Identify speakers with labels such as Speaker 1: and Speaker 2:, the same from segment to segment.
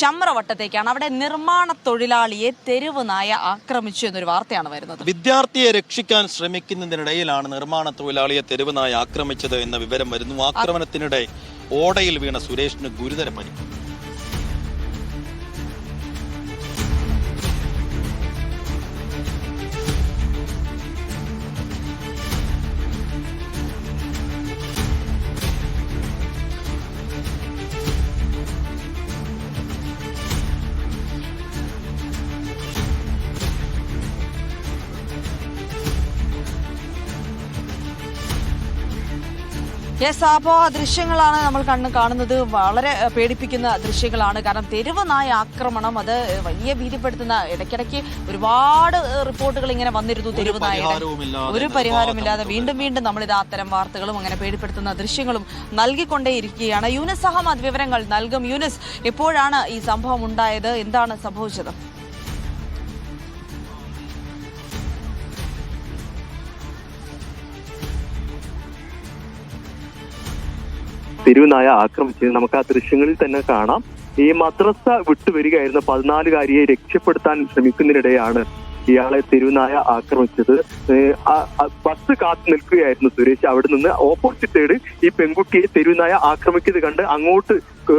Speaker 1: ചമ്രവട്ടത്തേക്കാണ് അവിടെ നിർമ്മാണ തൊഴിലാളിയെ തെരുവ് നായ ആക്രമിച്ചു എന്നൊരു വാർത്തയാണ് വരുന്നത്.
Speaker 2: വിദ്യാർത്ഥിയെ രക്ഷിക്കാൻ ശ്രമിക്കുന്നതിനിടയിലാണ് നിർമ്മാണ തൊഴിലാളിയെ തെരുവ് നായ ആക്രമിച്ചത് എന്ന വിവരം വരുന്നു. ആക്രമണത്തിനിടെ ഓടയിൽ വീണ സുരേഷിന് ഗുരുതര പരിക്ക്.
Speaker 1: യെസ് അപ്പോൾ ആ ദൃശ്യങ്ങളാണ് നമ്മൾ കണ്ണ് കാണുന്നത്. വളരെ പേടിപ്പിക്കുന്ന ദൃശ്യങ്ങളാണ്. കാരണം തെരുവ് നായ ആക്രമണം അത് വലിയ ഭീതിപ്പെടുത്തുന്ന ഇടയ്ക്കിടയ്ക്ക് ഒരുപാട് റിപ്പോർട്ടുകൾ ഇങ്ങനെ വന്നിരുന്നു തെരുവ് നായയുടെ.
Speaker 2: പരിഹാരവുമില്ലാതെ
Speaker 1: ഒരു പരിഹാരമില്ലാതെ വീണ്ടും വീണ്ടും നമ്മൾ ഇത് അത്തരം വാർത്തകളും അങ്ങനെ പേടിപ്പെടുത്തുന്ന ദൃശ്യങ്ങളും നൽകിക്കൊണ്ടേയിരിക്കുകയാണ്. യൂനസ് അഹമ്മദ് വിവരങ്ങൾ നൽകും. യൂനസ് എപ്പോഴാണ് ഈ സംഭവം ഉണ്ടായത്? എന്താണ് സംഭവിച്ചത്?
Speaker 3: തെരുവുനായ ആക്രമിച്ചത്. നമുക്ക് ആ ദൃശ്യങ്ങളിൽ തന്നെ കാണാം. ഈ മദ്രസ വിട്ടുവരികയായിരുന്ന പതിനാലുകാരിയെ രക്ഷപ്പെടുത്താൻ ശ്രമിക്കുന്നതിനിടെയാണ് ഇയാളെ തെരുവുനായ ആക്രമിച്ചത്. ബസ് കാത്തു നിൽക്കുകയായിരുന്നു സുരേഷ് അവിടെ നിന്ന്. ഓപ്പോസിറ്റ് സൈഡ് ഈ പെൺകുട്ടിയെ തെരുവുനായ ആക്രമിക്കുന്നത് കണ്ട് അങ്ങോട്ട്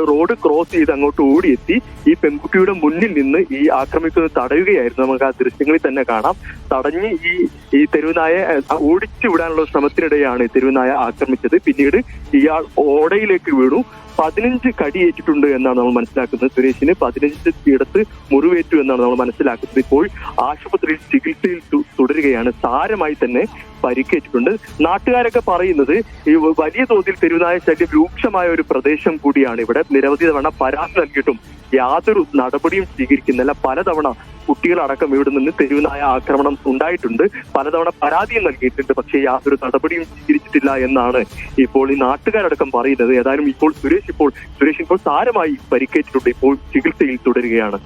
Speaker 3: റോഡ് ക്രോസ് ചെയ്ത് അങ്ങോട്ട് ഓടിയെത്തി. ഈ പെൺകുട്ടിയുടെ മുന്നിൽ നിന്ന് ഈ ആക്രമിക്കുന്നത് തടയുകയായിരുന്നു. നമുക്ക് ആ ദൃശ്യങ്ങളിൽ തന്നെ കാണാം. തടഞ്ഞ് ഈ ഈ തെരുവുനായെ ഓടിച്ചു വിടാനുള്ള ശ്രമത്തിനിടെയാണ് തെരുവുനായ ആക്രമിച്ചത്. പിന്നീട് ഇയാൾ ഓടയിലേക്ക് വീണു. പതിനഞ്ച് കടിയേറ്റിട്ടുണ്ട് എന്നാണ് നമ്മൾ മനസ്സിലാക്കുന്നത്. സുരേഷിന് പതിനഞ്ച് ഇടത്ത് മുറിവേറ്റു എന്നാണ് നമ്മൾ മനസ്സിലാക്കുന്നത്. ഇപ്പോൾ ആശുപത്രിയിൽ ചികിത്സയിൽ തുടരുകയാണ്. സാരമായി തന്നെ പരിക്കേറ്റിട്ടുണ്ട്. നാട്ടുകാരൊക്കെ പറയുന്നത് ഈ വലിയ തോതിൽ തെരുവുനായ ശല്യം രൂക്ഷമായ ഒരു പ്രദേശം കൂടിയാണ് ഇവിടെ. നിരവധി തവണ പരാതി നൽകിയിട്ടും യാതൊരു നടപടിയും സ്വീകരിക്കുന്നില്ല. പലതവണ കുട്ടികളടക്കം ഇവിടെ നിന്ന് തെരുവുനായ ആക്രമണം ഉണ്ടായിട്ടുണ്ട്. പലതവണ പരാതിയും നൽകിയിട്ടുണ്ട്. പക്ഷേ യാതൊരു നടപടിയും സ്വീകരിച്ചിട്ടില്ല എന്നാണ് ഇപ്പോൾ ഈ നാട്ടുകാരടക്കം പറയുന്നത്. ഏതായാലും ഇപ്പോൾ സുരേഷ് ഇപ്പോൾ സുരേഷ് ഇപ്പോൾ സാരമായി പരിക്കേറ്റിട്ടുണ്ട്. ഇപ്പോൾ ചികിത്സയിൽ തുടരുകയാണ്.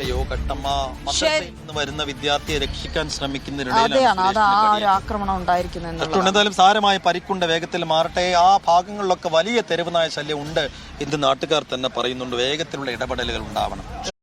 Speaker 2: അയ്യോ കട്ടമ്മ വരുന്ന വിദ്യാർത്ഥിയെ രക്ഷിക്കാൻ ശ്രമിക്കുന്നതിനിടയിലാണ് സാരമായ പരിക്കുണ്ട് വേഗത്തിൽ മാറട്ടെ. ആ ഭാഗങ്ങളിലൊക്കെ വലിയ തെരുവുനായ ശല്യം ഉണ്ട്. എന്ന് നാട്ടുകാർ തന്നെ പറയുന്നുണ്ട് വേഗത്തിലുള്ള ഇടപെടലുകൾ ഉണ്ടാവണം.